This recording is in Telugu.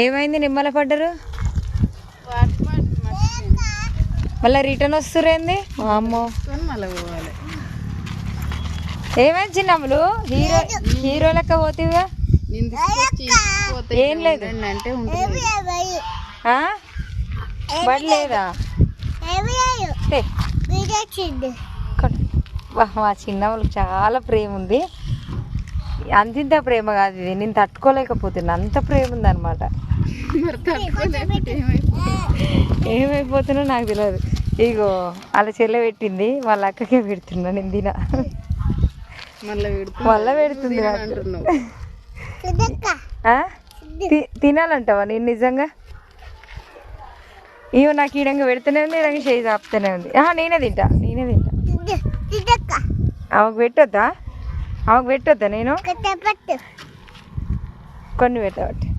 ఏమైంది నిమ్మల పడ్డరు? మళ్ళీ రిటర్న్ వస్తురేంది అమ్మో మళ్ళీ పోవాలి ఏమైంది చిన్నమ్ములు? హీరో హీరో లెక్క పోతివిగా ఏం లేదు. బడి లేదా మా చాలా ప్రేమ ఉంది అంతింత ప్రేమ కాదు ఇది. నేను తట్టుకోలేకపోతున్నా. అంత ప్రేమ ఉంది అనమాట ఏమైపోతున్నా నాకు తెలియదు ఇగో వాళ్ళ చెల్లె పెట్టింది వాళ్ళ అక్కకే పెడుతున్నా నేను తిన. మళ్ళీ పెడుతుంది. తినాలంటావా నేను నిజంగా? ఇగో నాకు ఈడంగా పెడుతూనే ఉంది ఈడంగా చేయి చాపుతూనే ఉంది. నేనే తింటా. నేనే తింటా. ఆమెకు పెట్టొద్దా? ఆమెకు పెట్టొద్దా నేను? కొన్ని పెట్టబట్టి